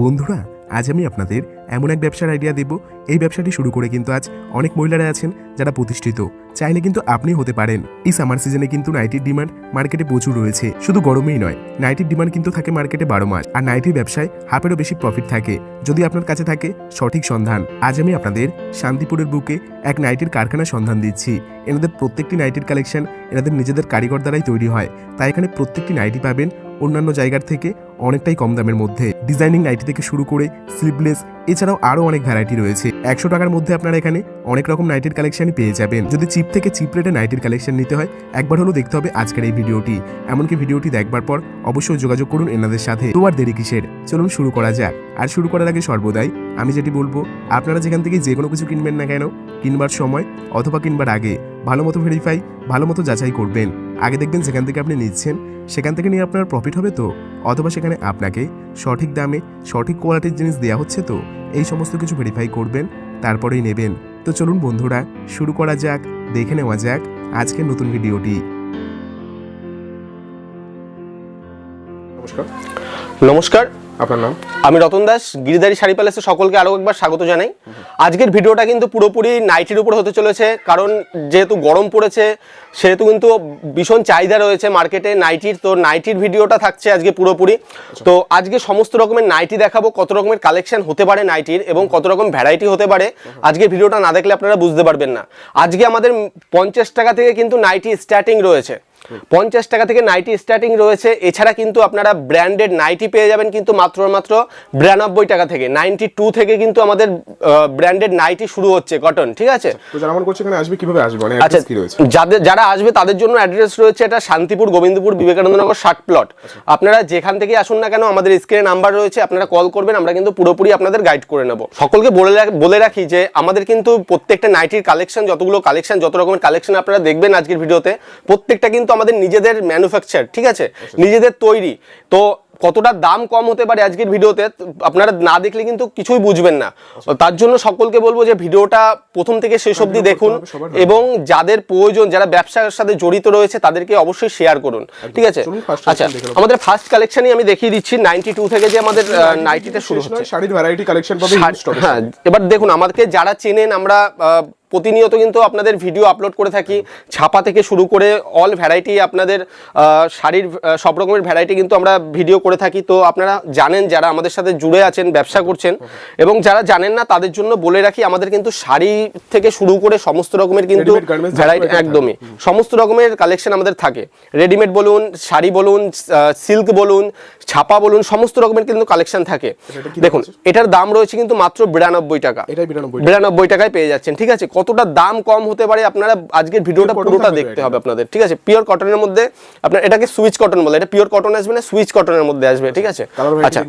বন্ধুরা, আজ আমি আপনাদের এমন এক ব্যবসার আইডিয়া দেব। এই ব্যবসাটি শুরু করে কিন্তু আজ অনেক মহিলারা আছেন যারা প্রতিষ্ঠিত। চাইলে কিন্তু আপনি হতে পারেন। এই সামার সিজনে কিন্তু নাইটির ডিমান্ড মার্কেটে প্রচুর রয়েছে। শুধু গরমেই নয় নাইটির ডিমান্ড কিন্তু থাকে মার্কেটে বারো মাস। আর নাইটির ব্যবসায় হাফেরও বেশি প্রফিট থাকে। যদি আপনার কাছে থাকে, সঠিক সন্ধান। আজ আমি আপনাদের শান্তিপুরের বুকে এক নাইটির কারখানার সন্ধান দিচ্ছি। এনাদের প্রত্যেকটি নাইটির কালেকশন এনাদের নিজেদের কারিগর দ্বারাই তৈরি হয়। তাই এখানে প্রত্যেকটি নাইটি পাবেন অন্যান্য জায়গার থেকে অনেকটাই কম দামের মধ্যে। ডিজাইনিং নাইটি থেকে শুরু করে স্লিভলেস এছাড়াও আরও অনেক ভ্যারাইটি রয়েছে। একশো টাকার মধ্যে আপনারা এখানে অনেক রকম নাইটির কালেকশনই পেয়ে যাবেন। যদি চিপ থেকে চিপ রেটে নাইটির কালেকশন নিতে হয়, একবার হলেও দেখতে হবে আজকের এই ভিডিওটি। এমনকি ভিডিওটি দেখবার পর অবশ্যই যোগাযোগ করুন এনাদের সাথে। তো আর দেরি কিসের? চলুন শুরু করা যাক। আর শুরু করার আগে সর্বদাই আমি যেটি বলব, আপনারা যেখান থেকে যে কোনো কিছু কিনবেন না কেন কিনবার সময় অথবা কিনবার আগে ভালো মতো ভেরিফাই ভালো মতো যাচাই করবেন। আগে দেখবেন যেখান থেকে আপনি নিচ্ছেন সেখান থেকে নিয়ে আপনার প্রফিট হবে তো? অথবা সেখানে আপনাকে সঠিক দামে সঠিক কোয়ালিটির জিনিস দেওয়া হচ্ছে তো? এই সমস্ত কিছু ভেরিফাই করবেন তারপরেই নেবেন। তো চলুন বন্ধুরা শুরু করা যাক দেখে নেওয়া যাক আজকের নতুন ভিডিওটি। নমস্কার। নমস্কার। আপনার নাম? আমি রতন দাস, গিরিধারী শাড়ি প্যালেসে সকলকে আরও একবার স্বাগত জানাই। আজকের ভিডিওটা কিন্তু পুরোপুরি নাইটির উপর হতে চলেছে, কারণ যেহেতু গরম পড়েছে, সেহেতু কিন্তু ভীষণ চাহিদা রয়েছে মার্কেটে নাইটির, তো নাইটির ভিডিওটা থাকছে আজকে পুরোপুরি। তো আজকে সমস্ত রকমের নাইটি দেখাবো, কত রকমের কালেকশন হতে পারে নাইটির এবং কত রকম ভ্যারাইটি হতে পারে। আজকের ভিডিওটা না দেখলে আপনারা বুঝতে পারবেন না। আজকে আমাদের পঞ্চাশ টাকা থেকে কিন্তু নাইটি স্টার্টিং রয়েছে। পঞ্চাশ টাকা থেকে নাইটি স্টার্টিং রয়েছে। এছাড়া কিন্তু আপনারা ব্র্যান্ডেড নাইটি পেয়ে যাবেন কিন্তু মাত্র মাত্র বিরানব্বই টাকা থেকে। নাইনটি টু থেকে কিন্তু আমাদের ব্র্যান্ডেড নাইটি শুরু হচ্ছে কটন ঠিক আছে? আসবে কীভাবে আসবে? মানে আচ্ছা যাদের যারা আসবে তাদের জন্য অ্যাড্রেস রয়েছে এটা শান্তিপুর গোবিন্দপুর বিবেকানন্দ নগর ষাট প্লট আপনারা যেখান থেকে আসুন না কেন আমাদের স্ক্রিনে নাম্বার রয়েছে আপনারা কল করবেন আমরা কিন্তু পুরোপুরি আপনাদের গাইড করে নেব। সকলকে বলে বলে রাখি যে আমাদের কিন্তু প্রত্যেকটা নাইটির কালেকশন যতগুলো কালেকশন যত রকমের কালেকশন আপনারা দেখবেন আজকের ভিডিওতে প্রত্যেকটা কিন্তু আমাদের নিজেদের ম্যানুফ্যাকচার ঠিক আছে? নিজেদের তৈরি। তো কতটা দাম কম হতে পারে আজকের ভিডিওতে আপনারা না দেখলে কিন্তু কিছুই বুঝবেন না। তার জন্য সকলকে বলব যে ভিডিওটা প্রথম থেকে শেষ অবধি দেখুন এবং যাদের প্রয়োজন যারা ব্যবসার সাথে জড়িত রয়েছে তাদেরকে অবশ্যই শেয়ার করুন। ঠিক আছে? আচ্ছা। আমাদের ফার্স্ট কালেকশনই আমি দেখিয়ে দিচ্ছি নাইনটি টু থেকে যে আমাদের নাইটিটা শুরু হচ্ছে। শাড়ির ভ্যারাইটি কালেকশন পাবে হ্যাঁ এবার দেখুন আমাদেরকে যারা চেনেন আমরা প্রতিনিয়ত কিন্তু আপনাদের ভিডিও আপলোড করে থাকি। ছাপা থেকে শুরু করে অল ভ্যারাইটি আপনাদের শাড়ির সব রকমের ভ্যারাইটি কিন্তু আমরা ভিডিও করে থাকি। তো আপনারা জানেন যারা আমাদের সাথে জুড়ে আছেন ব্যবসা করছেন এবং যারা জানেন না তাদের জন্য বলে রাখি আমাদের কিন্তু শাড়ি থেকে শুরু করে সমস্ত রকমের কিন্তু ভ্যারাইটি একদমই। সমস্ত রকমের কালেকশন আমাদের থাকে। রেডিমেড বলুন শাড়ি বলুন সিল্ক বলুন ছাপা বলুন সমস্ত রকমের কিন্তু কালেকশন থাকে। দেখুন এটার দাম রয়েছে কিন্তু মাত্র বিরানব্বই টাকা। বিরানব্বই বিরানব্বই টাকায় পেয়ে যাচ্ছেন ঠিক আছে? কতটা দাম কম হতে পারে আপনারা আজকের ভিডিওটা পুরোটা দেখতে হবে আপনাদের ঠিক আছে? পিওর কটনের মধ্যে আপনার এটাকে সুইচ কটন বলে এটা পিওর কটন আসবে না সুইচ কটনের মধ্যে আসবে ঠিক আছে? আচ্ছা?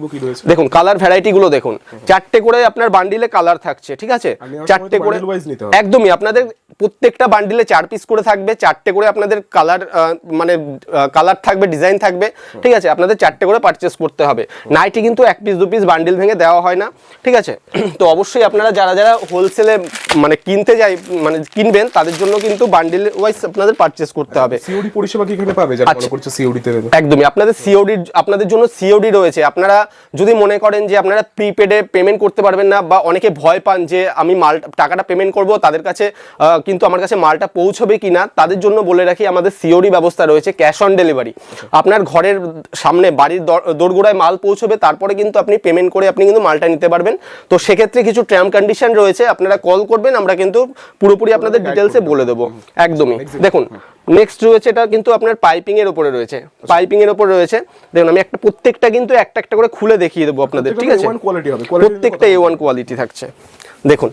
দেখুন কালার ভ্যারাইটি গুলো দেখুন। চারটে করে আপনার বান্ডিলে কালার থাকছে ঠিক আছে? চারটে করে। একদমই আপনাদের প্রত্যেকটা বান্ডিলে চার পিস করে থাকবে চারটে করে আপনাদের কালার মানে কালার থাকবে ডিজাইন থাকবে ঠিক আছে? আপনাদের চারটে করে পারচেস করতে হবে। নাইটি কিন্তু এক পিস দু পিস বান্ডিল ভেঙে দেওয়া হয় না ঠিক আছে? তো অবশ্যই আপনারা যারা যারা হোলসেলে মানে কিনতে যাই মানে কিনবেন তাদের জন্য কিন্তু বান্ডিল ওয়াইজ আপনাদের পারচেস করতে হবে। সিওডি পরিষেবা কি এখানে পাবে যারা আচ্ছা। মনে করছে সিওডি তে একদমই। আপনাদের সিওডি আপনাদের জন্য সিওডি রয়েছে। আপনারা যদি মনে করেন যে আপনারা প্রিপেডে পেমেন্ট করতে পারবেন না বা অনেকে ভয় পান যে আমি মাল টাকাটা পেমেন্ট করব তাদের কাছে কিন্তু আমার কাছে মালটা পৌঁছবে কি না তাদের জন্য বলে রাখি আমাদের সিওডি ব্যবস্থা রয়েছে ক্যাশ অন ডেলিভারি আপনার ঘরের সামনে বাড়ির দর- দোরগোড়ায় মাল পৌঁছবে তারপরে কিন্তু আপনি পেমেন্ট করে আপনি কিন্তু মালটা নিতে পারবেন। তো সেক্ষেত্রে কিছু টার্ম কন্ডিশন রয়েছে আপনারা কল করবেন আমরা কিন্তু পুরোপুরি আপনাদের ডিটেলসে বলে দেবো। একদমই। দেখুন নেক্সট রয়েছে এটা কিন্তু আপনার পাইপিং এর উপরে রয়েছে। পাইপিং এর উপরে রয়েছে। দেখুন আমি একটা প্রত্যেকটা কিন্তু একটা একটা করে খুলে দেখিয়ে দেবো আপনাদের ঠিক আছে? প্রত্যেকটা এ ওয়ান কোয়ালিটি থাকছে। দেখুন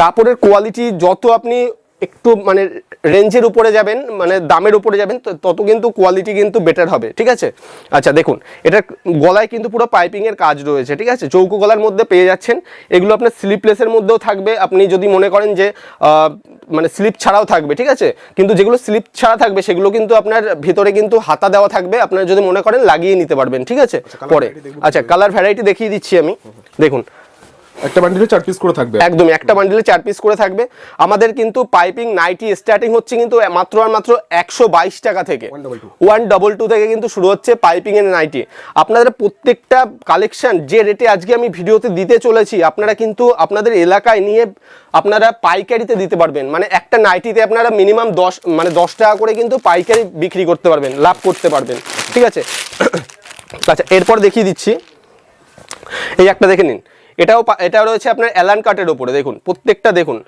কাপড়ের কোয়ালিটি যত আপনি একটু মানে রেঞ্জের উপরে যাবেন মানে দামের উপরে যাবেন তত কিন্তু কোয়ালিটি কিন্তু বেটার হবে ঠিক আছে? আচ্ছা দেখুন এটা গলায় কিন্তু পুরো পাইপিং এর কাজ রয়েছে ঠিক আছে? চৌকো গলার মধ্যে পেয়ে যাচ্ছেন এগুলো আপনার স্লিপলেসের মধ্যেও থাকবে আপনি যদি মনে করেন যে আহ, মানে স্লিপ ছাড়াও থাকবে ঠিক আছে? কিন্তু যেগুলো স্লিপ ছাড়া থাকবে সেগুলো কিন্তু আপনার ভিতরে কিন্তু হাতা দেওয়া থাকবে আপনারা যদি মনে করেন লাগিয়ে নিতে পারবেন ঠিক আছে? পরে। আচ্ছা কালার ভ্যারাইটি দেখিয়ে দিচ্ছি আমি। দেখুন একটা বান্ডিলে চার পিস করে থাকবে। একদমই একটা বান্ডিলে চার পিস করে থাকবে। আমাদের কিন্তু পাইপিং নাইটি স্টার্টিং হচ্ছে কিন্তু মাত্র আর মাত্র একশো বাইশ টাকা থেকে। 122 ওয়ান ডবল টু থেকে কিন্তু শুরু হচ্ছে পাইপিং এর নাইটি আপনাদের প্রত্যেকটা কালেকশন যে রেটে আজকে আমি ভিডিওতে দিতে চলেছি আপনারা কিন্তু আপনাদের এলাকায় নিয়ে আপনারা পাইকারিতে দিতে পারবেন। মানে একটা নাইটিতে আপনারা মিনিমাম দশ মানে দশ টাকা করে কিন্তু পাইকারি বিক্রি করতে পারবেন লাভ করতে পারবেন। ঠিক আছে? আচ্ছা এরপর দেখিয়ে দিচ্ছি। এই একটা দেখে নিন। এটাও এটা রয়েছে আপনার অ্যালান কাটের ওপরে দেখুন, প্রত্যেকটা দেখুন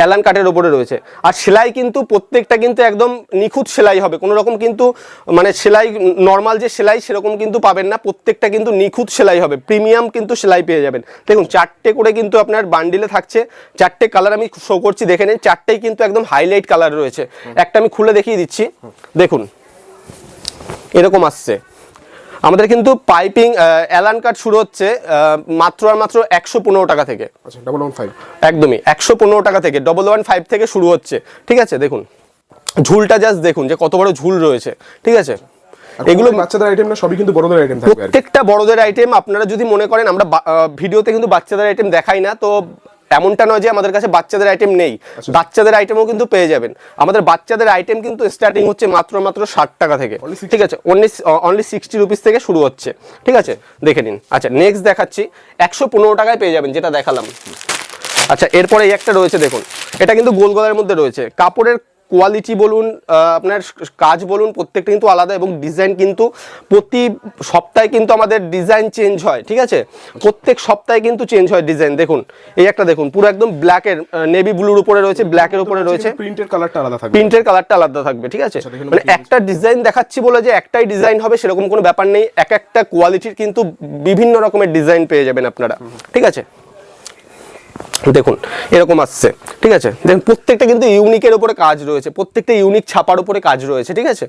অ্যালান কাটের ওপরে রয়েছে। আর সেলাই কিন্তু প্রত্যেকটা কিন্তু একদম নিখুঁত সেলাই হবে, কোনো রকম কিন্তু মানে সেলাই নর্মাল যে সেলাই সেরকম কিন্তু পাবেন না, প্রত্যেকটা কিন্তু নিখুঁত সেলাই হবে প্রিমিয়াম কিন্তু সেলাই পেয়ে যাবেন। দেখুন, চারটে করে কিন্তু আপনার বান্ডিলে থাকছে, চারটে কালার আমি শো করছি, দেখে নিন, চারটেই কিন্তু একদম হাইলাইট কালার রয়েছে। একটা আমি খুলে দেখিয়ে দিচ্ছি, দেখুন, এরকম আসছে। আমাদের কিন্তু পাইপিং অ্যালান কাট শুরু হচ্ছে মাত্র আর মাত্র একশো পনেরো টাকা থেকে। আচ্ছা একদমই একশো পনেরো টাকা থেকে ডবল ওয়ান ফাইভ থেকে শুরু হচ্ছে। ঠিক আছে দেখুন ঝুলটা জাস্ট দেখুন যে কত বড় ঝুল রয়েছে। ঠিক আছে? এগুলো বাচ্চাদের আইটেম না সবই কিন্তু বড়দের আইটেম প্রত্যেকটা বড়দের আইটেম আপনারা যদি মনে করেন আমরা ভিডিওতে কিন্তু বাচ্চাদের আইটেম দেখাই না তো এমনটা নয় যে আমাদের কাছে বাচ্চাদের আইটেম নেই। আচ্ছা। বাচ্চাদের আইটেমও কিন্তু পেয়ে যাবেন। আমাদের বাচ্চাদের আইটেম কিন্তু স্টার্টিং হচ্ছে মাত্র মাত্র ষাট টাকা থেকে। Only 60? ঠিক আছে? অনলি অনলি সিক্সটি রুপিস থেকে শুরু হচ্ছে। ঠিক আছে? দেখে নিন। আচ্ছা নেক্সট দেখাচ্ছি। একশো পনেরো টাকায় পেয়ে যাবেন যেটা দেখালাম। আচ্ছা এরপরে এই একটা রয়েছে দেখুন। এটা কিন্তু গোল গলার মধ্যে রয়েছে। কাপড়ের কোয়ালিটি বলুন আপনার কাজ বলুন প্রত্যেকটা কিন্তু আলাদা এবং ডিজাইন কিন্তু প্রতি সপ্তাহে কিন্তু আমাদের ডিজাইন চেঞ্জ হয় ঠিক আছে? প্রত্যেক সপ্তাহে কিন্তু চেঞ্জ হয় ডিজাইন দেখুন এই একটা দেখুন পুরো একদম ব্ল্যাকের নেভি ব্লুর উপরে রয়েছে ব্ল্যাকের উপরে রয়েছে। প্রিন্টের কালারটা আলাদা থাকবে। প্রিন্টের কালারটা আলাদা থাকবে ঠিক আছে? আচ্ছা, মানে একটা ডিজাইন দেখাচ্ছি বলে যে একটাই ডিজাইন হবে সেরকম কোনো ব্যাপার নেই এক একটা কোয়ালিটির কিন্তু বিভিন্ন রকমের ডিজাইন পেয়ে যাবেন আপনারা ঠিক আছে? দেখুন এরকম আসছে ঠিক আছে? দেখুন প্রত্যেকটা কিন্তু ইউনিকের উপরে কাজ রয়েছে প্রত্যেকটা ইউনিক ছাপার উপরে কাজ রয়েছে ঠিক আছে?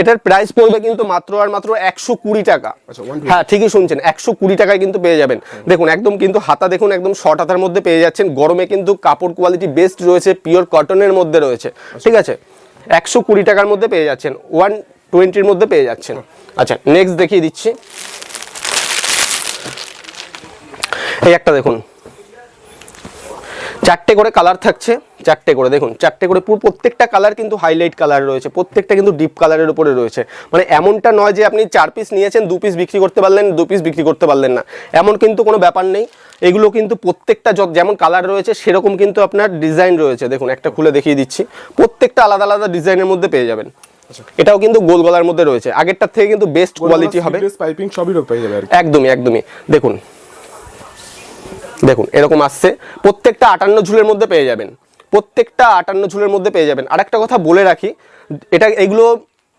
এটার প্রাইস পড়বে কিন্তু মাত্র আর মাত্র একশো কুড়ি টাকা। আচ্ছা, 120 হ্যাঁ ঠিকই শুনছেন একশো কুড়ি টাকায় কিন্তু পেয়ে যাবেন। দেখুন একদম কিন্তু হাতা দেখুন একদম শর্ট হাতার মধ্যে পেয়ে যাচ্ছেন। গরমে কিন্তু কাপড় কোয়ালিটি বেস্ট রয়েছে পিওর কটনের মধ্যে রয়েছে ঠিক আছে? একশো কুড়ি টাকার মধ্যে পেয়ে যাচ্ছেন ওয়ান টোয়েন্টির মধ্যে পেয়ে যাচ্ছেন। আচ্ছা নেক্সট দেখিয়ে দিচ্ছি। এই একটা দেখুন চারটে করে কালার থাকছে চারটে করে দেখুন চারটে করে পুরো প্রত্যেকটা কালার কিন্তু হাইলাইট কালার রয়েছে প্রত্যেকটা কিন্তু ডিপ কালারের উপরে রয়েছে। মানে এমনটা নয় যে আপনি চার পিস নিয়েছেন দু পিস বিক্রি করতে পারলেন দু পিস বিক্রি করতে পারলেন না। এমন কিন্তু কোনো ব্যাপার নেই। এগুলো কিন্তু প্রত্যেকটা যেমন কালার রয়েছে সেরকম কিন্তু আপনার ডিজাইন রয়েছে। দেখুন একটা খুলে দেখিয়ে দিচ্ছি। প্রত্যেকটা আলাদা আলাদা ডিজাইনের মধ্যে পেয়ে যাবেন। এটাও কিন্তু গোল গলার মধ্যে রয়েছে। আগেরটার থেকে কিন্তু বেস্ট কোয়ালিটি হবে। পাইপিং সবই পেয়ে যাবে একদমই একদমই। দেখুন দেখুন, এরকম আসছে। প্রত্যেকটা আটান্ন ঝুলের মধ্যে পেয়ে যাবেন। প্রত্যেকটা আটান্ন ঝুলের মধ্যে পেয়ে যাবেন। আর একটা কথা বলে রাখি, এটা এগুলো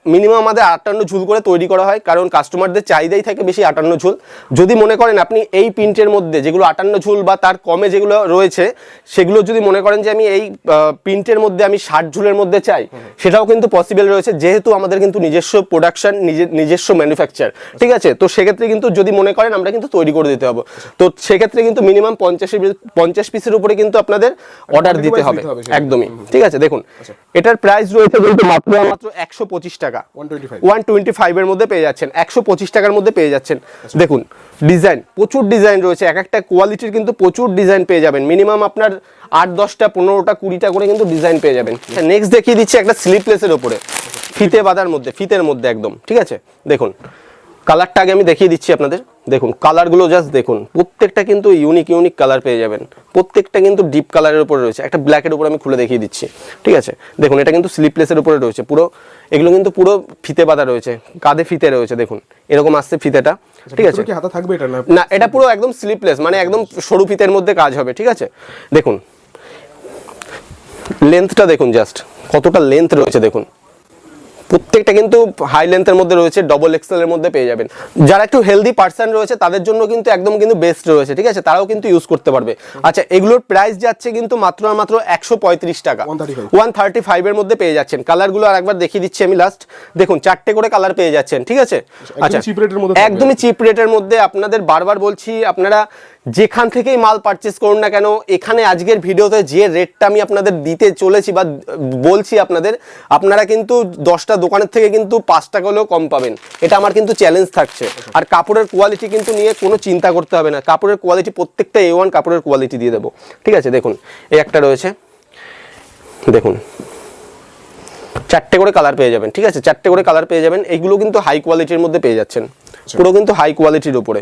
মিনিমাম আমাদের আটান্ন ঝুল করে তৈরি করা হয় কারণ কাস্টমারদের চাহিদাই থাকে বেশি আটান্ন ঝুল। যদি মনে করেন আপনি এই প্রিন্টের মধ্যে যেগুলো আটান্ন ঝুল বা তার কমে যেগুলো রয়েছে সেগুলো যদি মনে করেন যে আমি এই প্রিন্টের মধ্যে আমি ষাট ঝুলের মধ্যে চাই সেটাও কিন্তু পসিবল রয়েছে যেহেতু আমাদের কিন্তু নিজস্ব প্রোডাকশন নিজের নিজস্ব ম্যানুফ্যাকচার ঠিক আছে? তো সেক্ষেত্রে কিন্তু যদি মনে করেন আমরা কিন্তু তৈরি করে দিতে হবে। তো সেক্ষেত্রে কিন্তু মিনিমাম পঞ্চাশ পঞ্চাশ পিসের উপরে কিন্তু আপনাদের অর্ডার দিতে হবে। একদমই। ঠিক আছে? দেখুন এটার প্রাইস রয়েছে কিন্তু মাত্র মাত্র একশো পঁচিশ টাকা। ওয়ান টোয়েন্টি ফাইভের মধ্যে পেয়ে যাচ্ছেন। একশো পঁচিশ টাকার মধ্যে পেয়ে যাচ্ছেন। দেখুন ডিজাইন প্রচুর ডিজাইন রয়েছে। এক একটা কোয়ালিটির কিন্তু প্রচুর ডিজাইন পেয়ে যাবেন। মিনিমাম আপনার আট দশটা পনেরোটা কুড়িটা করে কিন্তু ডিজাইন পেয়ে যাবেন। নেক্সট দেখিয়ে দিচ্ছি একটা স্লিপলেসের ওপরে। ফিতে বাঁধার মধ্যে ফিতের মধ্যে একদম। ঠিক আছে? দেখুন কালারটা আগে আমি দেখিয়ে দিচ্ছি আপনাদের। দেখুন কালারগুলো জাস্ট দেখুন। প্রত্যেকটা কিন্তু ইউনিক ইউনিক কালার পেয়ে যাবেন। প্রত্যেকটা কিন্তু ডিপ কালারের উপরে রয়েছে। একটা ব্ল্যাকের উপর আমি খুলে দেখিয়ে দিচ্ছি। ঠিক আছে? দেখুন এটা কিন্তু স্লিপলেসের উপরে রয়েছে। পুরো এগুলো কিন্তু পুরো ফিতে বাঁধা রয়েছে। কাঁধে ফিতে রয়েছে দেখুন। এরকম আসছে ফিতেটা। ঠিক আছে? হাতা থাকবে এটা না? না এটা পুরো একদম স্লিপলেস মানে একদম সরু ফিতের মধ্যে কাজ হবে। ঠিক আছে? দেখুন। লেন্থটা দেখুন জাস্ট কতটা লেন্থ রয়েছে দেখুন। প্রত্যেকটা কিন্তু হাই লেন্থের মধ্যে রয়েছে ডবল এক্সেল এর মধ্যে পেয়ে যাবেন। যারা একটু হেলদি পার্সন রয়েছে তাদের জন্য কিন্তু একদম কিন্তু বেস্ট রয়েছে ঠিক আছে? তারাও কিন্তু ইউজ করতে পারবে। আচ্ছা এগুলোর প্রাইস যাচ্ছে কিন্তু মাত্র আর মাত্র একশো পঁয়ত্রিশ টাকা। 135 ওয়ান থার্টি ফাইভের মধ্যে পেয়ে যাচ্ছেন। কালারগুলো আর একবার দেখিয়ে দিচ্ছি আমি লাস্ট দেখুন চারটে করে কালার পেয়ে যাচ্ছেন ঠিক আছে? আচ্ছা একদমই চিপ রেটের মধ্যে আপনাদের বারবার বলছি আপনারা যেখান থেকেই মাল পারচেস করুন না কেন এখানে আজকের ভিডিওতে যে রেটটা আমি আপনাদের দিতে চলেছি বা বলছি আপনাদের আপনারা কিন্তু দশটা দোকানের থেকে কিন্তু পাঁচ টাকা হলেও কম পাবেন। এটা আমার কিন্তু চ্যালেঞ্জ থাকছে। আর কাপড়ের কোয়ালিটি কিন্তু নিয়ে কোনো চিন্তা করতে হবে না। কাপড়ের কোয়ালিটি প্রত্যেকটা এ ওয়ান কাপড়ের কোয়ালিটি দিয়ে দেবো। ঠিক আছে দেখুন এই একটা রয়েছে। দেখুন চারটে করে কালার পেয়ে যাবেন। ঠিক আছে চারটে করে কালার পেয়ে যাবেন। এইগুলো কিন্তু হাই কোয়ালিটির মধ্যে পেয়ে যাচ্ছেন। পুরো কিন্তু হাই কোয়ালিটির উপরে।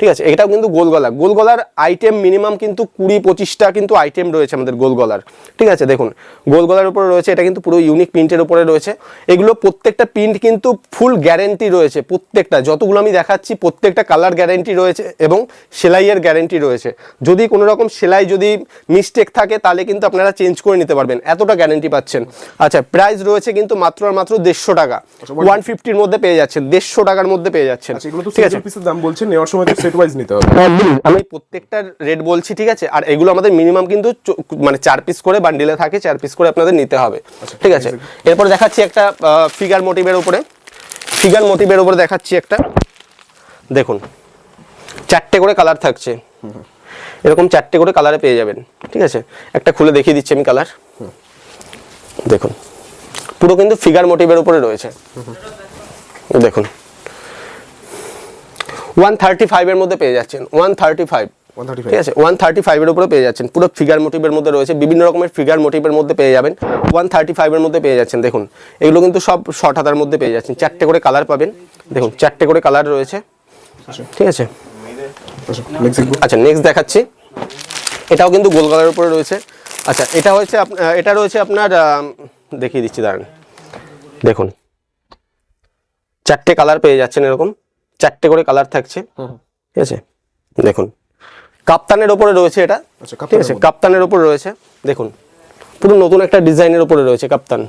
ঠিক আছে এটাও কিন্তু গোল গলা গোল গলার আইটেম মিনিমাম কিন্তু কুড়ি পঁচিশটা কিন্তু আইটেম রয়েছে আমাদের গোল গলার। ঠিক আছে দেখুন গোল গলার উপরে রয়েছে এটা কিন্তু পুরো ইউনিক প্রিন্টের উপরে রয়েছে। এগুলো প্রত্যেকটা প্রিন্ট কিন্তু ফুল গ্যারেন্টি রয়েছে প্রত্যেকটা। যতগুলো আমি দেখাচ্ছি প্রত্যেকটা কালার গ্যারেন্টি রয়েছে এবং সেলাইয়ের গ্যারেন্টি রয়েছে। যদি কোনো রকম সেলাই যদি মিস্টেক থাকে তাহলে কিন্তু আপনারা চেঞ্জ করে নিতে পারবেন। এতটা গ্যারেন্টি পাচ্ছেন। আচ্ছা প্রাইস রয়েছে কিন্তু মাত্র আর মাত্র দেড়শো টাকা। ওয়ান ফিফটির মধ্যে পেয়ে যাচ্ছেন দেড়শো টাকার মধ্যে পেয়ে যাচ্ছেন। আচ্ছা ঠিক আছে। দাম বলছেন নেওয়ার সময় সেট ওয়াইজ নিতে হবে। আমি প্রত্যেকটা রেট বলছি ঠিক আছে? আর এগুলো আমাদের মিনিমাম কিন্তু চ- মানে চার পিস করে বান্ডিলে থাকে চার পিস করে আপনাদের নিতে হবে। ঠিক আছে? এরপর দেখাচ্ছি একটা ফিগার মোটিভের উপরে। ফিগার মোটিভের উপরে দেখাচ্ছি একটা। দেখুন চারটে করে কালার থাকছে। এরকম চারটে করে কালারে পেয়ে যাবেন। ঠিক আছে? একটা খুলে দেখিয়ে দিচ্ছি আমি কালার দেখুন পুরো কিন্তু ফিগার মোটিভের উপরে রয়েছে। দেখুন। ওয়ান থার্টি ফাইভের মধ্যে পেয়ে যাচ্ছেন ওয়ান থার্টি ফাইভ 135 ঠিক আছে? ওয়ান থার্টি ফাইভের উপরে পেয়ে যাচ্ছেন পুরো ফিগার মোটিভের মধ্যে রয়েছে বিভিন্ন রকমের ফিগার মোটিভের মধ্যে পেয়ে যাবেন ওয়ান থার্টি ফাইভের মধ্যে পেয়ে যাচ্ছেন। দেখুন এগুলো কিন্তু সব শর্ট হাতার মধ্যে পেয়ে যাচ্ছেন চারটে করে কালার পাবেন। দেখুন চারটে করে কালার রয়েছে। ঠিক আছে? আচ্ছা নেক্সট আচ্ছা দেখাচ্ছি। এটাও কিন্তু গোল কালারের উপরে রয়েছে। আচ্ছা এটা হয়েছে এটা রয়েছে আপনার দেখিয়ে দিচ্ছি দাঁড়ান। দেখুন চারটে কালার পেয়ে যাচ্ছেন এরকম। চারটে করে কালার থাকছে। ঠিক আছে? দেখুন। কাপ্তানের ওপরে রয়েছে এটা। আচ্ছা, ঠিক আছে? কাপ্তানের ওপরে। রয়েছে। দেখুন। পুরো নতুন একটা ডিজাইনের ওপরে রয়েছে কাপ্তান।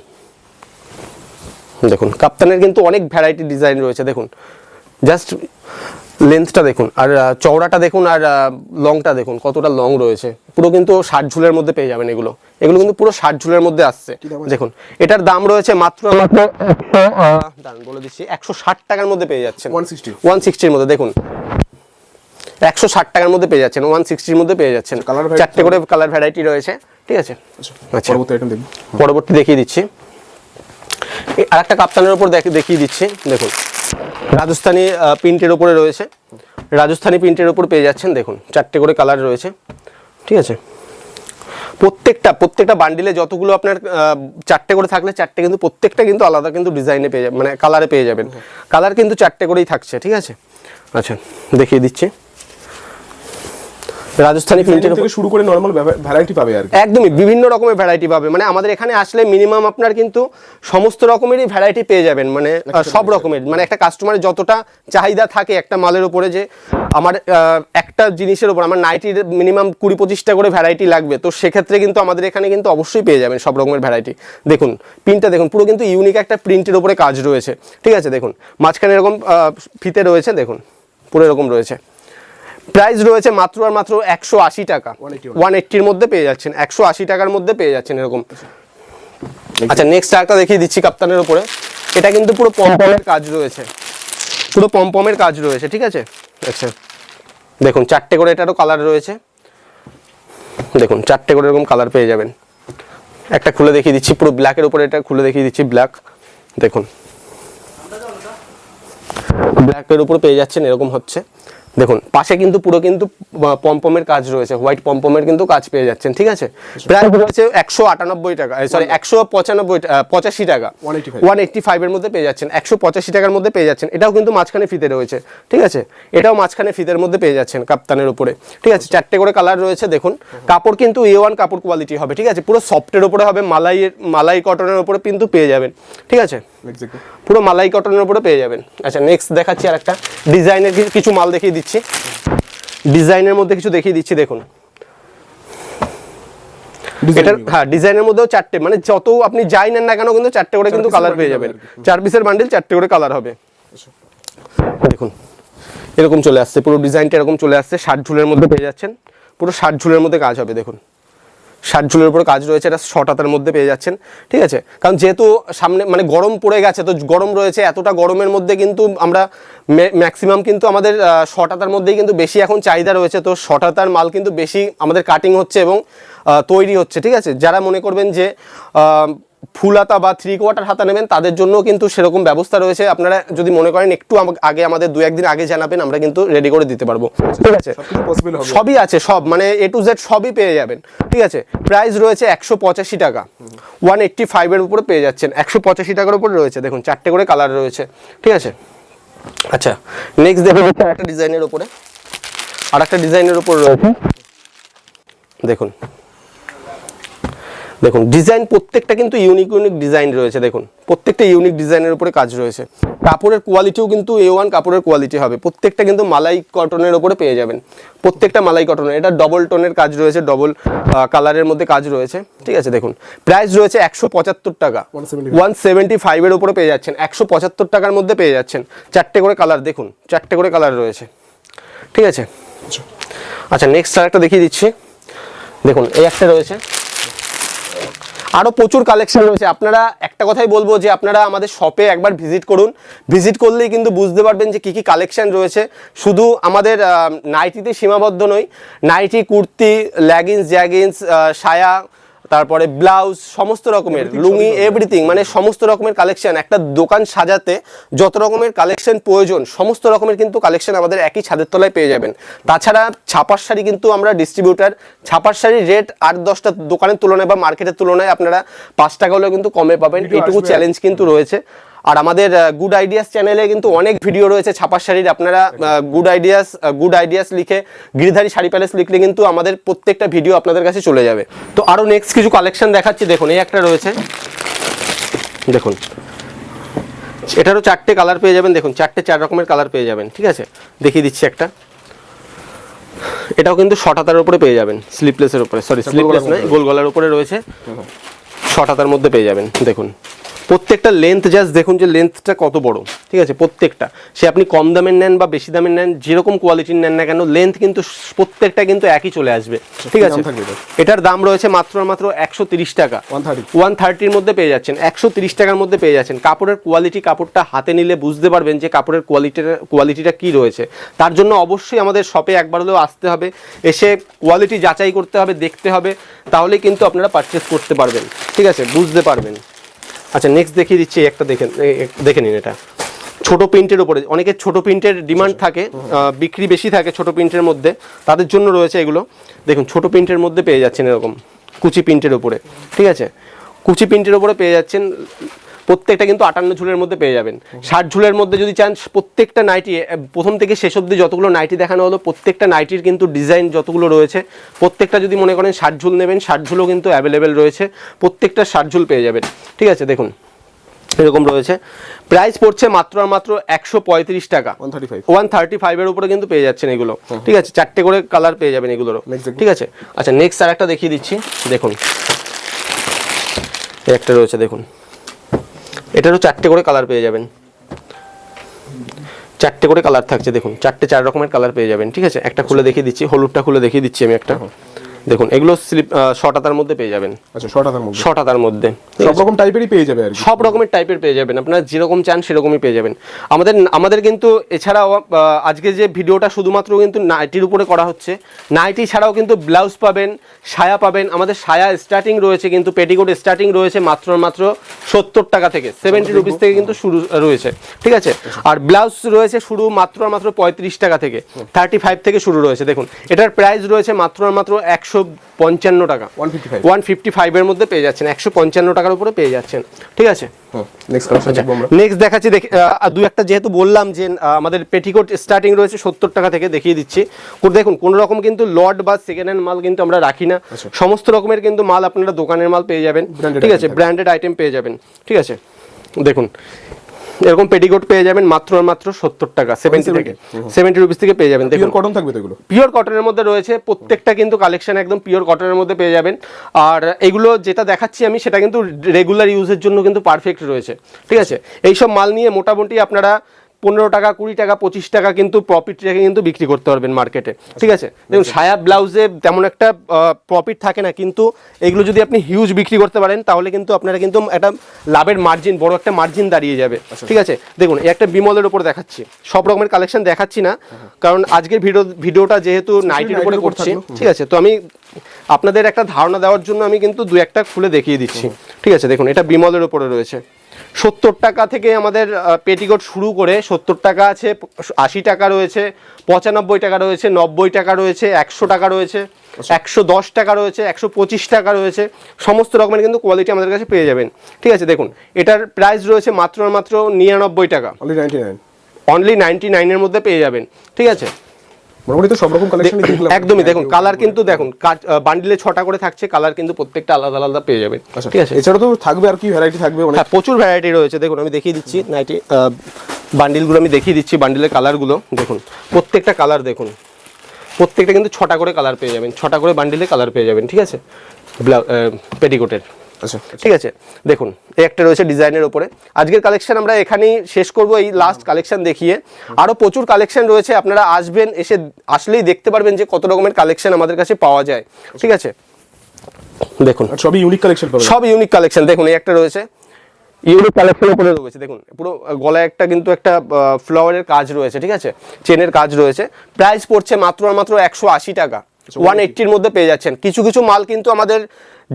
দেখুন কাপ্তানের কিন্তু অনেক ভ্যারাইটি ডিজাইন রয়েছে। দেখুন। জাস্ট লেন্থটা দেখুন আর চওড়াটা দেখুন আর লংটা দেখুন কতটা লং রয়েছে। পুরো কিন্তু ষাট ঝুলের মধ্যে পেয়ে যাবেন এগুলো। এগুলো কিন্তু পুরো ষাট ঝুলের মধ্যে আসছে দাম আছে? দেখুন। এটার দাম রয়েছে মাত্র মাত্র একশো বলে দিচ্ছি একশো ষাট টাকার মধ্যে পেয়ে যাচ্ছেন। 160 ওয়ান সিক্সটির মধ্যে দেখুন। একশো ষাট টাকার মধ্যে পেয়ে যাচ্ছেন ওয়ান সিক্সটির মধ্যে পেয়ে যাচ্ছেন। variety চারটে করে কালার ভ্যারাইটি রয়েছে ঠিক আছে? আচ্ছা আচ্ছা। পরবর্তী আইটেম দেখব। পরবর্তী দেখিয়ে দিচ্ছি। আর একটা কাপ্তানের উপর দেখ- দেখিয়ে দিচ্ছি দেখুন। রাজস্থানি প্রিন্টের ওপরে রয়েছে। রাজস্থানি প্রিন্টের উপর পেয়ে যাচ্ছেন, দেখুন, চারটে করে কালার রয়েছে। ঠিক আছে? প্রত্যেকটা প্রত্যেকটা বান্ডিলে যতগুলো আপনার চারটে করে থাকলে চারটে কিন্তু, প্রত্যেকটা কিন্তু আলাদা কিন্তু ডিজাইনে পেয়ে যাবেন মানে কালারে পেয়ে যাবেন। কালার কিন্তু চারটে করেই থাকছে, ঠিক আছে? আচ্ছা দেখিয়ে দিচ্ছি। রাজস্থানি প্রিন্টের থেকে শুরু করে নর্মাল ভ্যারাইটি পাবে আর একদমই বিভিন্ন রকমের ভ্যারাইটি পাবে। মানে আমাদের এখানে আসলে মিনিমাম আপনার কিন্তু সমস্ত রকমেরই ভ্যারাইটি পেয়ে যাবেন। মানে সব রকমের। মানে একটা কাস্টমারের যতটা চাহিদা থাকে একটা মালের উপরে যে আমার একটা জিনিসের উপর আমার নাইটির মিনিমাম কুড়ি পঁচিশটা করে ভ্যারাইটি লাগবে। তো সেক্ষেত্রে কিন্তু আমাদের এখানে কিন্তু অবশ্যই পেয়ে যাবেন সব রকমের ভ্যারাইটি দেখুন প্রিন্টটা দেখুন পুরো কিন্তু ইউনিক একটা প্রিন্টের উপরে কাজ রয়েছে। ঠিক আছে দেখুন মাঝখানে এরকম ফিতে রয়েছে দেখুন পুরো এরকম রয়েছে। প্রাইস রয়েছে মাত্র আর মাত্র একশো আশি টাকা। ওয়ান এইট্টির মধ্যে পেয়ে যাচ্ছেন একশো আশি টাকার মধ্যে পেয়ে যাচ্ছেন এরকম। আচ্ছা। নেক্সট একটা দেখিয়ে দিচ্ছি কাপ্তানের উপরে। এটা কিন্তু পুরো পমপমের কাজ রয়েছে। পুরো পমপমের কাজ রয়েছে ঠিক আছে? আচ্ছা। দেখুন চারটে করে এটারও কালার রয়েছে। দেখুন চারটে করে এরকম কালার পেয়ে যাবেন। একটা খুলে দেখিয়ে দিচ্ছি পুরো ব্ল্যাকের উপরে এটা খুলে দেখিয়ে দিচ্ছি ব্ল্যাক দেখুন। ব্ল্যাকের উপর পেয়ে যাচ্ছেন এরকম হচ্ছে। দেখুন পাশে কিন্তু পুরো কিন্তু পম্পমের কাজ রয়েছে হোয়াইট পম্পমের কিন্তু কাজ পেয়ে যাচ্ছেন ঠিক আছে? প্রায় রয়েছে একশো আটানব্বই টাকা সরি একশো পঁচানব্বই পঁচাশি টাকা। 185 ওয়ান এইট্টি ফাইভের মধ্যে পেয়ে যাচ্ছেন একশো পঁচাশি টাকার মধ্যে পেয়ে যাচ্ছেন এটাও কিন্তু মাঝখানে ফিতে রয়েছে ঠিক আছে? এটাও মাঝখানে ফিতের মধ্যে পেয়ে যাচ্ছেন কাপ্তানের উপরে ঠিক আছে? চারটে করে কালার রয়েছে দেখুন কাপড় কিন্তু এ ওয়ান কাপড় কোয়ালিটি হবে ঠিক আছে? পুরো সফটের উপরে হবে মালাই মালাই কটনের উপরে কিন্তু পেয়ে যাবেন ঠিক আছে? পুরো মালাই কটনের উপরে পেয়ে যাবেন। আচ্ছা নেক্সট দেখাচ্ছি আর একটা ডিজাইনের কিছু মাল দেখিয়ে দিচ্ছি। ডিজাইনের মধ্যে কিছু দেখিয়ে দিচ্ছি দেখুন। এটার হ্যাঁ ডিজাইনের মধ্যেও চারটে মানে যত আপনি যাই নেন না কেন কিন্তু চারটে করে কিন্তু কালার পেয়ে যাবেন। চার পিসের বান্ডিল চারটে করে কালার হবে। দেখুন এরকম চলে আসছে পুরো ডিজাইনটা এরকম চলে আসছে ষাট ঝুলের মধ্যে পেয়ে যাচ্ছেন। পুরো ষাট ঝুলের মধ্যে কাজ হবে দেখুন। ষাট ঝুলের উপর কাজ রয়েছে, এটা শর্ট হাতের মধ্যে পেয়ে যাচ্ছেন, ঠিক আছে? কারণ যেহেতু সামনে মানে গরম পড়ে গেছে, তো গরম রয়েছে, এতটা গরমের মধ্যে কিন্তু আমরা ম্যাক্সিমাম কিন্তু আমাদের শর্ট হাতার মধ্যেই কিন্তু বেশি এখন চাহিদা রয়েছে, তো শর্ট হাতার মাল কিন্তু বেশি আমাদের কাটিং হচ্ছে এবং তৈরি হচ্ছে, ঠিক আছে? যারা মনে করবেন যে আহ, ফুল হাতা বা থ্রি কোয়ার্টার হাতা নেবেন তাদের জন্য কিন্তু সেরকম ব্যবস্থা রয়েছে। আপনারা যদি মনে করেন একটু আগে আমাদের দু একদিন আগে জানাবেন আমরা কিন্তু রেডি করে দিতে পারব। ঠিক আছে? সবই আছে সব। মানে এ টু জেড সবই পেয়ে যাবেন। ঠিক আছে? প্রাইস রয়েছে একশো পঁচাশি টাকা। ওয়ান এইট্টি ফাইভের উপরে পেয়ে যাচ্ছেন। একশো পঁচাশি টাকার উপরে রয়েছে। দেখুন চারটে করে কালার রয়েছে। ঠিক আছে? আচ্ছা নেক্সট দেখুন হচ্ছে একটা ডিজাইনের উপরে। আর একটা ডিজাইনের উপর রয়েছে। দেখুন। দেখুন ডিজাইন প্রত্যেকটা কিন্তু ইউনিক ইউনিক ডিজাইন রয়েছে দেখুন। প্রত্যেকটা ইউনিক ডিজাইনের উপরে কাজ রয়েছে। কাপড়ের কোয়ালিটিও কিন্তু এ ওয়ান কাপড়ের কোয়ালিটি হবে। প্রত্যেকটা কিন্তু মালাই কটনের উপরে পেয়ে যাবেন। প্রত্যেকটা মালাই কটনের এটা ডবল টোনের কাজ রয়েছে ডবল কালারের মধ্যে কাজ রয়েছে। ঠিক আছে দেখুন। প্রাইস রয়েছে একশো পঁচাত্তর টাকা। ওয়ান সেভেন্টি ফাইভের উপরে পেয়ে যাচ্ছেন। একশো পঁচাত্তর টাকার মধ্যে পেয়ে যাচ্ছেন। চারটে করে কালার দেখুন। চারটে করে কালার রয়েছে। ঠিক আছে? আচ্ছা। নেক্সট আর একটা দেখিয়ে দিচ্ছি। দেখুন এই একটা রয়েছে। আরও প্রচুর কালেকশান রয়েছে। আপনারা একটা কথাই বলব যে আপনারা আমাদের শপে একবার ভিজিট করুন। ভিজিট করলেই কিন্তু বুঝতে পারবেন যে কী কী কালেকশন রয়েছে। শুধু আমাদের নাইটিতে সীমাবদ্ধ নই। নাইটি কুর্তি ল্যাগিন্স জ্যাগিন্স সায়া তারপরে ব্লাউজ সমস্ত রকমের লুঙ্গি এভরিথিং মানে সমস্ত রকমের কালেকশন একটা দোকান সাজাতে যত রকমের কালেকশন প্রয়োজন সমস্ত রকমের কিন্তু কালেকশন আমাদের একই ছাদের তলায় পেয়ে যাবেন। তাছাড়া ছাপার শাড়ি কিন্তু আমরা ডিস্ট্রিবিউটার ছাপার শাড়ির রেট আট দশটা দোকানের তুলনায় বা মার্কেটের তুলনায় আপনারা পাঁচ টাকা হলেও কিন্তু কমে পাবেন। এটুকু এইটুকু চ্যালেঞ্জ কিন্তু রয়েছে। আর আমাদের গুড আইডিয়াস চ্যানেলে কিন্তু অনেক ভিডিও রয়েছে ছাপার শাড়ির। আপনারা গুড আইডিয়াস গুড আইডিয়াস লিখে গিরিধারী শাড়ি প্যালেস লিখলে কিন্তু আমাদের প্রত্যেকটা ভিডিও আপনাদের কাছে চলে যাবে। তো আরও নেক্সট কিছু কালেকশন দেখাচ্ছি। দেখুন এই একটা রয়েছে। দেখুন। এটারও চারটে কালার পেয়ে যাবেন। দেখুন চারটে চার রকমের কালার পেয়ে যাবেন ঠিক আছে? দেখিয়ে দিচ্ছি একটা। এটাও কিন্তু শর্ট হাতার উপরে পেয়ে যাবেন স্লিপলেসের উপরে। সরি স্লিপলেস নয় গোল গলার উপরে রয়েছে। শর্ট হাতার মধ্যে পেয়ে যাবেন দেখুন। প্রত্যেকটা লেন্থ জাস্ট দেখুন যে লেন্থটা কত বড় ঠিক আছে? প্রত্যেকটা। সে আপনি কম দামের নেন বা বেশি দামের নেন যেরকম কোয়ালিটির নেন না কেন লেন্থ কিন্তু প্রত্যেকটা কিন্তু একই চলে আসবে ঠিক আছে? এটার? দাম রয়েছে মাত্র মাত্র একশো তিরিশ টাকা। 130 ওয়ান থার্টির মধ্যে পেয়ে যাচ্ছেন একশো তিরিশ টাকার মধ্যে পেয়ে যাচ্ছেন। কাপড়ের কোয়ালিটি কাপড়টা হাতে নিলে বুঝতে পারবেন যে কাপড়ের কোয়ালিটিটা কোয়ালিটিটা কী রয়েছে। তার জন্য অবশ্যই আমাদের শপে একবার হলেও আসতে হবে এসে কোয়ালিটি যাচাই করতে হবে দেখতে হবে তাহলেই কিন্তু আপনারা পারচেস করতে পারবেন ঠিক আছে? বুঝতে পারবেন। আচ্ছা নেক্সট দেখিয়ে দিচ্ছি একটা দেখেন দেখে নিন এটা। ছোট প্রিন্টের উপরে অনেকের ছোট প্রিন্টের ডিমান্ড থাকে বিক্রি বেশি থাকে ছোট প্রিন্টের মধ্যে তাদের জন্য রয়েছে এগুলো। দেখুন ছোট প্রিন্টের মধ্যে পেয়ে যাচ্ছেন এরকম কুচি প্রিন্টের উপরে ঠিক আছে? কুচি প্রিন্টের উপরে পেয়ে যাচ্ছেন প্রত্যেকটা কিন্তু আটান্ন ঝুলের মধ্যে পেয়ে যাবেন। ষাট ঝুলের মধ্যে যদি চান প্রত্যেকটা নাইটি প্রথম থেকে শেষ অবধি যতগুলো নাইটি দেখানো হলো প্রত্যেকটা নাইটির কিন্তু ডিজাইন যতগুলো রয়েছে প্রত্যেকটা যদি মনে করেন ষাট ঝুল নেবেন ষাট ঝুলও কিন্তু অ্যাভেলেবেল রয়েছে প্রত্যেকটা ষাট ঝুল পেয়ে যাবেন। ঠিক আছে দেখুন এরকম রয়েছে। প্রাইস পড়ছে মাত্র আর মাত্র একশো পঁয়ত্রিশ টাকা। 135 ওয়ান থার্টি ফাইভের উপরে কিন্তু পেয়ে যাচ্ছেন এগুলো। ঠিক আছে চারটে করে কালার পেয়ে যাবেন এগুলোরও। ঠিক আছে আচ্ছা নেক্সট আর একটা দেখিয়ে দিচ্ছি। দেখুন একটা রয়েছে দেখুন। এটারও চারটে করে কালার পেয়ে যাবেন। চারটে করে কালার থাকছে, দেখুন, চারটে চার রকমের কালার পেয়ে যাবেন, ঠিক আছে? একটা খুলে দেখিয়ে দিচ্ছি, হলুদটা খুলে দেখিয়ে দিচ্ছি আমি একটা। দেখুন এগুলো স্লিপ শর্ট হাতার মধ্যে পেয়ে যাবেন। আচ্ছা শর্ট হাতার মধ্যে। শর্ট হাতার মধ্যে। সব রকম টাইপেরই পেয়ে যাবে আর সব রকমের টাইপের পেয়ে যাবেন। আপনারা যেরকম চান সেরকমই পেয়ে যাবেন। আমাদের আমাদের কিন্তু এছাড়াও আজকে যে ভিডিওটা শুধুমাত্র কিন্তু নাইটির উপরে করা হচ্ছে নাইটি ছাড়াও কিন্তু ব্লাউজ পাবেন সায়া পাবেন। আমাদের সায়া স্টার্টিং রয়েছে কিন্তু পেটিকোট স্টার্টিং রয়েছে মাত্র মাত্র সত্তর টাকা থেকে সেভেন্টি রুপিস থেকে কিন্তু শুরু রয়েছে। ঠিক আছে? আর ব্লাউজ রয়েছে শুরু মাত্র মাত্র পঁয়ত্রিশ টাকা থেকে থার্টি ফাইভ থেকে শুরু রয়েছে। দেখুন এটার প্রাইস রয়েছে মাত্র মাত্র একশো পঞ্চান্ন টাকা। ওয়ান ফিফটি ফাইভের মধ্যে পেয়ে যাচ্ছেন। একশো পঞ্চান্ন টাকার উপরে পেয়ে যাচ্ছেন। ঠিক আছে? নেক্সট নেক্সট দেখাচ্ছি দেখি দু একটা যেহেতু বললাম যে আমাদের পেটিকোট স্টার্টিং রয়েছে সত্তর টাকা থেকে দেখিয়ে দিচ্ছি। দেখুন কোনো রকম কিন্তু লট বা সেকেন্ড হ্যান্ড মাল কিন্তু আমরা রাখি না। সমস্ত রকমের কিন্তু মাল আপনারা দোকানের মাল পেয়ে যাবেন। ঠিক আছে? ব্র্যান্ডেড আইটেম পেয়ে যাবেন। ঠিক আছে? দেখুন এরকম পেটিকোট পেয়ে যাবেন মাত্র মাত্র সত্তর টাকা সেভেন্টি থেকে। সেভেন্টি রুপিস থেকে পেয়ে যাবেন দেখুন। পিওর কটন থাকবে এগুলো? পিওর কটনের মধ্যে রয়েছে প্রত্যেকটা কিন্তু কালেকশন একদম পিওর কটনের মধ্যে পেয়ে যাবেন। আর এগুলো যেটা দেখাচ্ছি আমি সেটা কিন্তু রেগুলার ইউজের জন্য কিন্তু পারফেক্ট রয়েছে। ঠিক আছে? এইসব মাল নিয়ে মোটামুটি আপনারা পনেরো টাকা কুড়ি টাকা পঁচিশ টাকা কিন্তু প্রফিট রেখে কিন্তু বিক্রি করতে পারবেন মার্কেটে ঠিক আছে? দেখুন সায়া ব্লাউজে তেমন একটা প্রফিট থাকে না কিন্তু এগুলো যদি আপনি হিউজ বিক্রি করতে পারেন তাহলে কিন্তু আপনারা কিন্তু একটা লাভের মার্জিন বড় একটা মার্জিন দাঁড়িয়ে যাবে। ঠিক আছে? দেখুন এই একটা বিমলের উপর দেখাচ্ছি। সব রকমের কালেকশন দেখাচ্ছি না কারণ আজকের ভিডিও ভিডিওটা যেহেতু নাইটের উপরে করছি ঠিক আছে? তো আমি আপনাদের একটা ধারণা দেওয়ার জন্য আমি কিন্তু দু একটা খুলে দেখিয়ে দিচ্ছি। ঠিক আছে? দেখুন এটা বিমলের উপরে রয়েছে। সত্তর টাকা থেকে আমাদের পেটিকোট শুরু করে সত্তর টাকা আছে আশি টাকা রয়েছে পঁচানব্বই টাকা রয়েছে নব্বই টাকা রয়েছে একশো টাকা রয়েছে একশো দশ টাকা রয়েছে একশো পঁচিশ টাকা রয়েছে সমস্ত রকমের কিন্তু কোয়ালিটি আমাদের কাছে পেয়ে যাবেন। ঠিক আছে দেখুন এটার প্রাইস রয়েছে মাত্র মাত্র নিরানব্বই টাকা। Only ninety nine only ninety নাইনের মধ্যে পেয়ে যাবেন। ঠিক আছে মোটামুটি তো সব রকম কালেকশন দেখলাম। একদমই দেখুন কালার কিন্তু দেখুন বান্ডিলে ছটা করে থাকছে কালার কিন্তু প্রত্যেকটা আলাদা আলাদা পেয়ে যাবেন। আচ্ছা ঠিক আছে? এছাড়া তো থাকবে আর কি ভ্যারাইটি থাকবে অনেক। হ্যাঁ প্রচুর ভ্যারাইটি রয়েছে দেখুন আমি দেখিয়ে দিচ্ছি নাইটি বান্ডিলগুলো আমি দেখিয়ে দিচ্ছি বান্ডিলের কালারগুলো দেখুন প্রত্যেকটা কালার দেখুন প্রত্যেকটা কিন্তু ছটা করে কালার পেয়ে যাবেন ছটা করে বান্ডিলে কালার পেয়ে যাবেন ঠিক আছে? পেটিকোটের ঠিক আছে দেখুন এই একটা রয়েছে ডিজাইনের ওপরে। আজকের কালেকশন আমরা এখানেই শেষ করব এই লাস্ট কালেকশন দেখিয়ে। আরও প্রচুর কালেকশন রয়েছে আপনারা আসবেন এসে আসলেই দেখতে পারবেন যে কত রকমের কালেকশন আমাদের কাছে পাওয়া যায়। ঠিক আছে? দেখুন। সবই ইউনিক কালেকশন সব ইউনিক কালেকশন দেখুন এই একটা রয়েছে। ইউনিক কালেকশন উপরে রয়েছে দেখুন পুরো গলায় একটা কিন্তু একটা ফ্লাওয়ারের কাজ রয়েছে ঠিক আছে? চেনের কাজ রয়েছে। প্রাইস পড়ছে মাত্র মাত্র একশো আশি টাকা। ওয়ান এইট্টির মধ্যে পেয়ে যাচ্ছেন। কিছু কিছু মাল কিন্তু আমাদের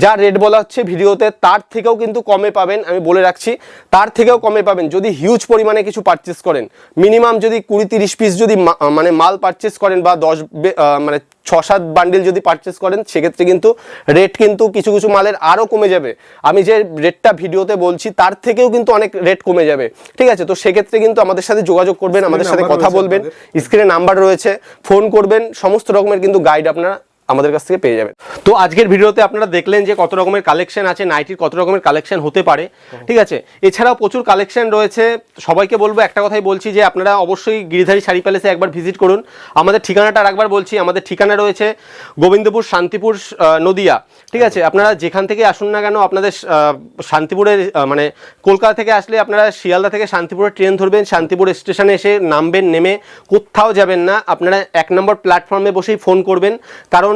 যা রেট বলা হচ্ছে ভিডিওতে তার থেকেও কিন্তু কমে পাবেন আমি বলে রাখছি তার থেকেও কমে পাবেন। যদি হিউজ পরিমাণে কিছু পারচেস করেন মিনিমাম যদি কুড়ি তিরিশ পিস যদি মানে মাল পারচেস করেন বা দশ মানে ছ সাত বান্ডিল যদি পারচেস করেন সেক্ষেত্রে কিন্তু রেট কিন্তু কিছু কিছু মালের আরও কমে যাবে। আমি যে রেটটা ভিডিওতে বলছি তার থেকেও কিন্তু অনেক রেট কমে যাবে। ঠিক আছে? তো সেক্ষেত্রে কিন্তু আমাদের সাথে যোগাযোগ করবেন আমাদের সাথে কথা বলবেন। স্ক্রিনে নাম্বার রয়েছে ফোন করবেন সমস্ত রকমের কিন্তু গাইড আপনারা আমাদের কাছ থেকে পেয়ে যাবেন। তো আজকের ভিডিওতে আপনারা দেখলেন যে কত রকমের কালেকশন আছে নাইটির কত রকমের কালেকশন হতে পারে, ঠিক আছে? এছাড়াও প্রচুর কালেকশন রয়েছে। সবাইকে বলব, একটা কথাই বলছি যে আপনারা অবশ্যই গিরিধারী শাড়ি প্যালেসে একবার ভিজিট করুন। আমাদের ঠিকানাটা আর একবার বলছি, আমাদের ঠিকানা রয়েছে গোবিন্দপুর শান্তিপুর নদিয়া, ঠিক আছে? আপনারা যেখান থেকে আসুন না কেন, আপনাদের শান্তিপুরের মানে কলকাতা থেকে আসলে আপনারা শিয়ালদা থেকে শান্তিপুরের ট্রেন ধরবেন, শান্তিপুর স্টেশনে এসে নামবেন, নেমে কোথাও যাবেন না। আপনারা এক নম্বর প্ল্যাটফর্মে বসেই ফোন করবেন। কারণ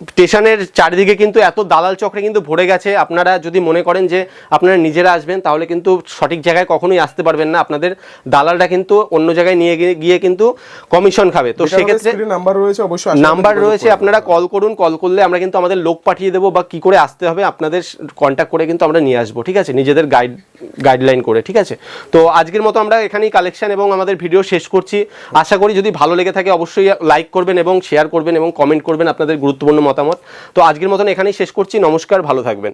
স্টেশনের চারিদিকে কিন্তু এত দালাল চক্রে কিন্তু ভরে গেছে। আপনারা যদি মনে করেন যে আপনারা নিজেরা আসবেন তাহলে কিন্তু সঠিক জায়গায় কখনোই আসতে পারবেন না। আপনাদের দালালটা কিন্তু অন্য জায়গায় নিয়ে গিয়ে- গিয়ে কিন্তু কমিশন খাবে। তো সেক্ষেত্রে নাম্বার রয়েছে অবশ্যই নাম্বার রয়েছে আপনারা কল করুন কল করলে আমরা কিন্তু আমাদের লোক পাঠিয়ে দেবো বা কি করে আসতে হবে আপনাদের কন্ট্যাক্ট করে কিন্তু আমরা নিয়ে আসব ঠিক আছে? নিজেদের গাইড গাইডলাইন করে ঠিক আছে? তো আজকের মতো আমরা এখানেই কালেকশন এবং আমাদের ভিডিও শেষ করছি। আশা করি যদি ভালো লেগে থাকে অবশ্যই লাইক করবেন এবং শেয়ার করবেন এবং কমেন্ট করবেন আপনাদের গুরুত্বপূর্ণ মতামত। তো আজকের মতন এখানেই শেষ করছি। নমস্কার ভালো থাকবেন।